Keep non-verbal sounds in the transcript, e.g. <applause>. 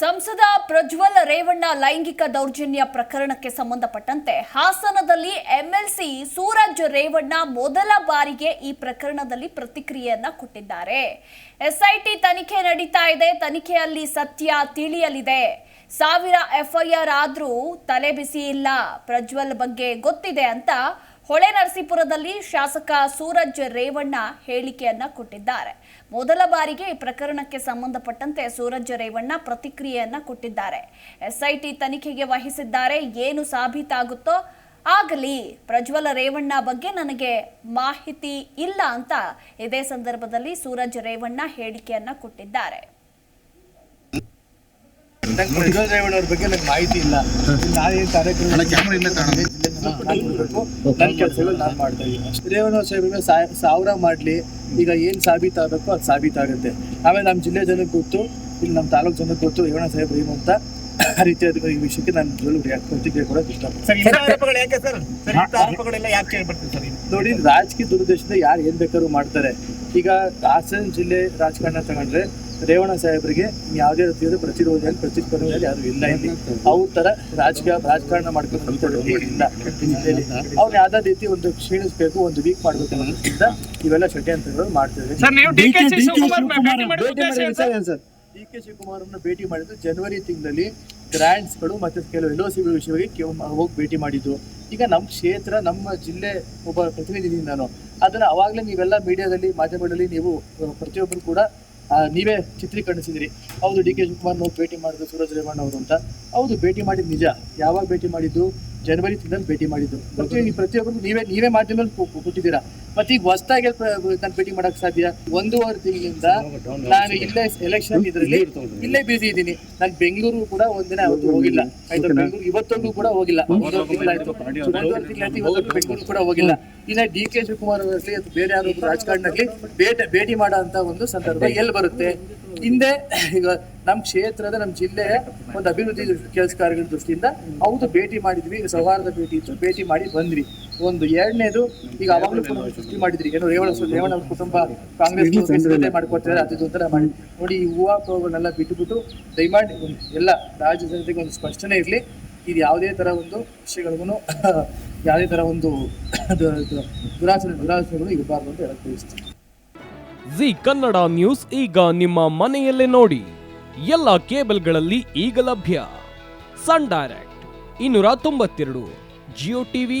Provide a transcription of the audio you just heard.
ಸಂಸದ ಪ್ರಜ್ವಲ್ ರೇವಣ್ಣ ಲೈಂಗಿಕ ದೌರ್ಜನ್ಯ ಪ್ರಕರಣಕ್ಕೆ ಸಂಬಂಧಪಟ್ಟಂತೆ ಹಾಸನದಲ್ಲಿ ಎಂಎಲ್ಸಿ ಸೂರಜ್ ರೇವಣ್ಣ ಮೊದಲ ಬಾರಿಗೆ ಈ ಪ್ರಕರಣದಲ್ಲಿ ಪ್ರತಿಕ್ರಿಯೆಯನ್ನ ಕೊಟ್ಟಿದ್ದಾರೆ. ಎಸ್ಐಟಿ ತನಿಖೆ ನಡೀತಾ ಇದೆ. ತನಿಖೆಯಲ್ಲಿ ಸತ್ಯ ತಿಳಿಯಲಿದೆ. ಸಾವಿರ ಎಫ್ಐಆರ್ ಆದ್ರೂ ತಲೆ ಬಿಸಿ ಇಲ್ಲ. ಪ್ರಜ್ವಲ್ ಬಗ್ಗೆ ಗೊತ್ತಿದೆ ಅಂತ ಹೊಳೆ ನರಸೀಪುರದಲ್ಲಿ ಶಾಸಕ ಸೂರಜ್ ರೇವಣ್ಣ ಹೇಳಿಕೆಯನ್ನ ಕೊಟ್ಟಿದ್ದಾರೆ. ಮೊದಲ ಬಾರಿಗೆ ಈ ಪ್ರಕರಣಕ್ಕೆ ಸಂಬಂಧಪಟ್ಟಂತೆ ಸೂರಜ್ ರೇವಣ್ಣ ಪ್ರತಿಕ್ರಿಯೆಯನ್ನ ಕೊಟ್ಟಿದ್ದಾರೆ. ಎಸ್ಐಟಿ ತನಿಖೆಗೆ ವಹಿಸಿದ್ದಾರೆ. ಏನು ಸಾಬೀತಾಗುತ್ತೋ ಆಗಲಿ ಪ್ರಜ್ವಲ ರೇವಣ್ಣ ಬಗ್ಗೆ ನನಗೆ ಮಾಹಿತಿ ಇಲ್ಲ ಅಂತ ಇದೇ ಸಂದರ್ಭದಲ್ಲಿ ಸೂರಜ್ ರೇವಣ್ಣ ಹೇಳಿಕೆಯನ್ನ ಕೊಟ್ಟಿದ್ದಾರೆ. ನಂಗೆ ಪ್ರಜ್ವಲ್ ರೇವಣ್ಣ ಬಗ್ಗೆ ನಂಗೆ ಮಾಹಿತಿ ಇಲ್ಲ. ನಾನೇನು ಕೆಲಸಗಳು ನಾನು ಮಾಡ್ತಾ ಇದ್ದೀನಿ ರೇವಣ್ಣ ಸಾಹೇಬ್ರಿಗೆ ಸಾವಿರ ಮಾಡಲಿ. ಈಗ ಏನು ಸಾಬೀತಾಗಬೇಕು ಅದು ಸಾಬೀತಾಗುತ್ತೆ. ಆಮೇಲೆ ನಮ್ಮ ಜಿಲ್ಲೆ ಜನಕ್ಕೆ ಗೊತ್ತು ಇಲ್ಲಿ ನಮ್ಮ ತಾಲೂಕು ಜನಕ್ಕೆ ಗೊತ್ತು ರೇವಣ್ಣ ಸಾಹೇಬ್ ಏನು ಅಂತ. ಆ ರೀತಿ ಅದಕ್ಕೆ ಈ ವಿಷಯಕ್ಕೆ ನಾನು ಪ್ರತಿಕ್ರಿಯೆ ಕೂಡ ಇಷ್ಟಪಡ್ತೀನಿ. ನೋಡಿ ರಾಜಕೀಯ ದುರುದ್ದೇಶದಿಂದ ಯಾರು ಏನ್ ಬೇಕಾದ್ರೂ ಮಾಡ್ತಾರೆ. ಈಗ ಹಾಸನ ಜಿಲ್ಲೆ ರಾಜಕಾರಣ ತಗೊಂಡ್ರೆ ರೇವಣ್ಣ ಸಾಹೇಬರಿಗೆ ಯಾವುದೇ ರೀತಿಯಾದ ಪ್ರತಿರೋಧ ಪ್ರತಿಸ್ಪರ್ಧೆಯಲ್ಲಿ ಯಾರು ಇಲ್ಲ ಇಲ್ಲಿ. ಅವ್ರ ತರ ರಾಜಕೀಯ ರಾಜಕಾರಣ ಮಾಡ್ಕೊಂಡು ಇಲ್ಲ ಅವ್ರು ಯಾವ್ದಾದ ರೀತಿ ಒಂದು ಕ್ಷೀಣಿಸ್ಬೇಕು ಒಂದು ವೀಕ್ ಮಾಡ್ಬೇಕು ಅನ್ನೋದ್ರಿಂದ ಇವೆಲ್ಲ ಷಡ್ಯಂತ್ರಗಳು ಮಾಡ್ತಿದ್ದಾರೆ ಸರ್ ನೀವು ಡಿ ಕೆ ಶಿವಕುಮಾರ್ ಭೇಟಿ ಮಾಡಿದ ಉದ್ದೇಶ ಏನು ಸರ್? ಡಿ ಕೆ ಶಿವಕುಮಾರ್ ಅವ್ರನ್ನ ಭೇಟಿ ಮಾಡಿದ್ದು ಜನವರಿ ತಿಂಗಳಲ್ಲಿ ಗ್ರ್ಯಾಂಡ್ಸ್ಗಳು ಮತ್ತೆ ಕೆಲವು ಎಲ್ ಒ ಸಿ ವಿಷಯವಾಗಿ ಕೆವ್- ಹೋಗಿ ಭೇಟಿ ಮಾಡಿದ್ದು. ಈಗ ನಮ್ಮ ಕ್ಷೇತ್ರ ನಮ್ಮ ಜಿಲ್ಲೆ ಒಬ್ಬ ಪ್ರತಿನಿಧಿ ನಾನು ಅದನ್ನ ಅವಾಗಲೇ ನೀವೆಲ್ಲ ಮೀಡಿಯಾದಲ್ಲಿ ಮಾಧ್ಯಮಗಳಲ್ಲಿ ನೀವು ಪ್ರತಿಯೊಬ್ಬರು ಕೂಡ ನೀವೇ ಚಿತ್ರೀಕರಿಸಿದಿರಿ. ಹೌದು, ಡಿ ಕೆ ಶಿವಕುಮಾರ್ ನಾವು ಭೇಟಿ ಮಾಡಿದ್ರು ಸೂರಜ್ ರೇವಣ್ಣ ಅವರು ಅಂತ. ಹೌದು, ಭೇಟಿ ಮಾಡಿದ ನಿಜ. ಯಾವಾಗ ಭೇಟಿ ಮಾಡಿದ್ದು? ಜನವರಿ ತಿಂಗಳಲ್ಲಿ ಭೇಟಿ ಮಾಡಿದ್ದು. ಪ್ರತಿಯೊಬ್ಬರು ನೀವೇ ನೀವೇ ಮಾಧ್ಯಮದಲ್ಲಿ ಕೊಟ್ಟಿದ್ದೀರಾ ಮತ್ತೆ ಈಗ ಹೊಸದಾಗಿ ನಾನು ಭೇಟಿ ಮಾಡಕ್ ಸಾಧ್ಯ? ಒಂದೂವರೆ ತಿಂಗಳಿಂದ ನಾನು ಇಲ್ಲೇ ಎಲೆಕ್ಷನ್ ಇದರಲ್ಲಿ ಇಲ್ಲೇ ಬಿಸಿ ಇದ್ದೀನಿ. ನಾನು ಬೆಂಗಳೂರು ಕೂಡ ಒಂದಿನ ಅವತ್ತು ಹೋಗಿಲ್ಲ. ಆಯ್ತಾ ಬೆಂಗಳೂರು ಇವತ್ತೊಂದು ಕೂಡ ಹೋಗಿಲ್ಲ. ಒಂದೂವರೆ ತಿಂಗಳಾಯ್ತು. ಒಂದೂವರೆ ತಿಂಗಳಾಯ್ತು ಇವತ್ತು ಬೆಂಗಳೂರು ಕೂಡ ಹೋಗಿಲ್ಲ. ಇನ್ನ ಡಿ ಕೆ ಶಿವಕುಮಾರ್ ಅವರಲ್ಲಿ ಅಥವಾ ಬೇರೆ ಯಾರು ರಾಜಕಾರಣದಲ್ಲಿ ಭೇಟಿ ಭೇಟಿ ಮಾಡೋ ಅಂತ ಒಂದು ಸಂದರ್ಭ ಎಲ್ಲಿ ಬರುತ್ತೆ? ಹಿಂದೆ ಈಗ ನಮ್ಮ ಕ್ಷೇತ್ರದ ನಮ್ಮ ಜಿಲ್ಲೆ ಒಂದು ಅಭಿವೃದ್ಧಿ ಕೆಲಸ ಕಾರ್ಯಗಳ ದೃಷ್ಟಿಯಿಂದ ಹೌದು ಭೇಟಿ ಮಾಡಿದ್ವಿ. ಸೌಹಾರ್ದ ಭೇಟಿ ಇತ್ತು. ಭೇಟಿ ಮಾಡಿ ಬಂದ್ವಿ. ಒಂದು ಎರಡನೇದು ಈಗ ಅವಾಗಲೂ ಕೂಡ ಸೃಷ್ಟಿ ಮಾಡಿದ್ರಿ. ಏನು ರೇವಣ ರೇವಣ ಅವ್ರ ಕುಟುಂಬ ಕಾಂಗ್ರೆಸ್ ಮಾಡ್ಕೊತಾರೆ ಅದು ಒಂಥರ ಅಂತ ಮಾಡಿ ನೋಡಿ ಈ ಹೂವಾಪಗಳನ್ನೆಲ್ಲ ಬಿಟ್ಟುಬಿಟ್ಟು ದಯಮಾಡಿ ಎಲ್ಲ ರಾಜ್ಯ ಜನತೆಗೆ ಒಂದು ಸ್ಪಷ್ಟನೆ ಇರಲಿ. ಇದು ಯಾವುದೇ ತರ ಒಂದು ವಿಷಯಗಳಿಗೂ <laughs> ಯಾವುದೇ ತರ ಒಂದು <coughs> ದುರಾಚರಣೆ ದುರಾಚರಣೆಗಳು ಇರಬಾರ್ದು ಅಂತ ಹೇಳಕ್ ಬಯಸ್ತೀನಿ. ಜಿ ಕನ್ನಡ ನ್ಯೂಸ್ ಈಗ ನಿಮ್ಮ ಮನೆಯಲ್ಲೇ ನೋಡಿ. ಎಲ್ಲ ಕೇಬಲ್ಗಳಲ್ಲಿ ಈಗ ಲಭ್ಯ. ಸನ್ ಡೈರೆಕ್ಟ್ ಇನ್ನೂರ ತೊಂಬತ್ತೆರಡು ಜಿಯೋ ಟಿವಿ